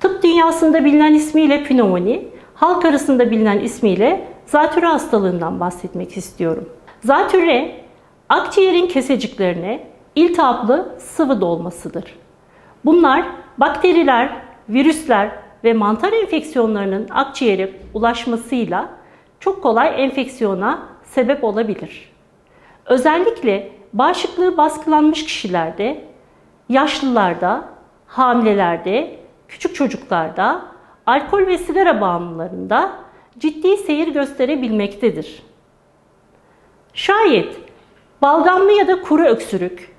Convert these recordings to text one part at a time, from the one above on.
Tıp dünyasında bilinen ismiyle pnömoni, halk arasında bilinen ismiyle zatürre hastalığından bahsetmek istiyorum. Zatürre, akciğerin keseciklerine iltihaplı sıvı dolmasıdır. Bunlar bakteriler, virüsler ve mantar enfeksiyonlarının akciğere ulaşmasıyla çok kolay enfeksiyona sebep olabilir. Özellikle bağışıklığı baskılanmış kişilerde, yaşlılarda, hamilelerde, küçük çocuklarda, alkol ve sigara bağımlılarında ciddi seyir gösterebilmektedir. Şayet balgamlı ya da kuru öksürük,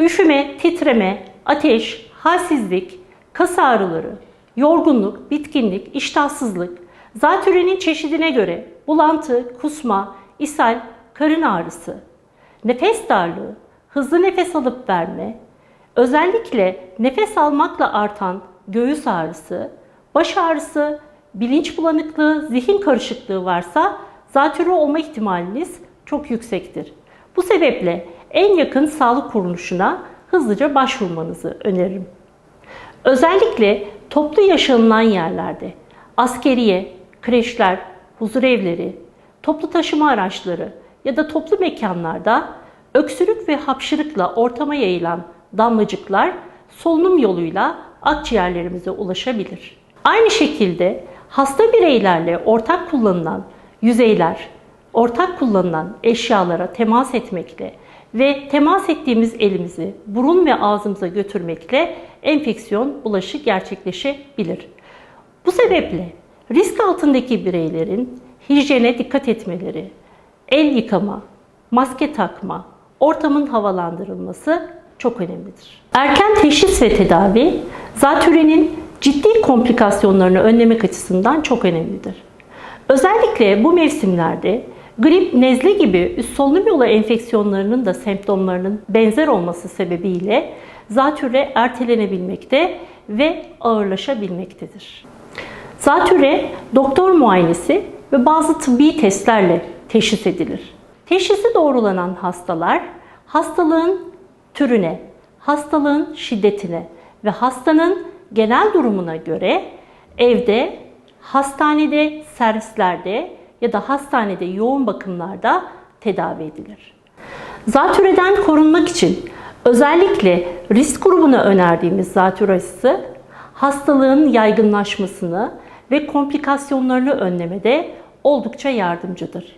üşüme, titreme, ateş, halsizlik, kas ağrıları, yorgunluk, bitkinlik, iştahsızlık, zatürrenin çeşidine göre bulantı, kusma, ishal, karın ağrısı, nefes darlığı, hızlı nefes alıp verme, özellikle nefes almakla artan göğüs ağrısı, baş ağrısı, bilinç bulanıklığı, zihin karışıklığı varsa zatürre olma ihtimaliniz çok yüksektir. Bu sebeple en yakın sağlık kuruluşuna hızlıca başvurmanızı öneririm. Özellikle toplu yaşanılan yerlerde, askeriye, kreşler, huzurevleri, toplu taşıma araçları ya da toplu mekanlarda öksürük ve hapşırıkla ortama yayılan damlacıklar solunum yoluyla akciğerlerimize ulaşabilir. Aynı şekilde hasta bireylerle ortak kullanılan yüzeyler, ortak kullanılan eşyalara temas etmekle ve temas ettiğimiz elimizi burun ve ağzımıza götürmekle enfeksiyon bulaşı gerçekleşebilir. Bu sebeple risk altındaki bireylerin hijyene dikkat etmeleri, el yıkama, maske takma, ortamın havalandırılması çok önemlidir. Erken teşhis ve tedavi zatürrenin ciddi komplikasyonlarını önlemek açısından çok önemlidir. Özellikle bu mevsimlerde grip, nezle gibi üst solunum yolu enfeksiyonlarının da semptomlarının benzer olması sebebiyle zatürre ertelenebilmekte ve ağırlaşabilmektedir. Zatürre doktor muayenesi ve bazı tıbbi testlerle teşhis edilir. Teşhisi doğrulanan hastalar hastalığın türüne, hastalığın şiddetine ve hastanın genel durumuna göre evde, hastanede, servislerde ya da hastanede yoğun bakımlarda tedavi edilir. Zatürreden korunmak için özellikle risk grubuna önerdiğimiz zatürre aşısı hastalığın yaygınlaşmasını ve komplikasyonlarını önlemede oldukça yardımcıdır.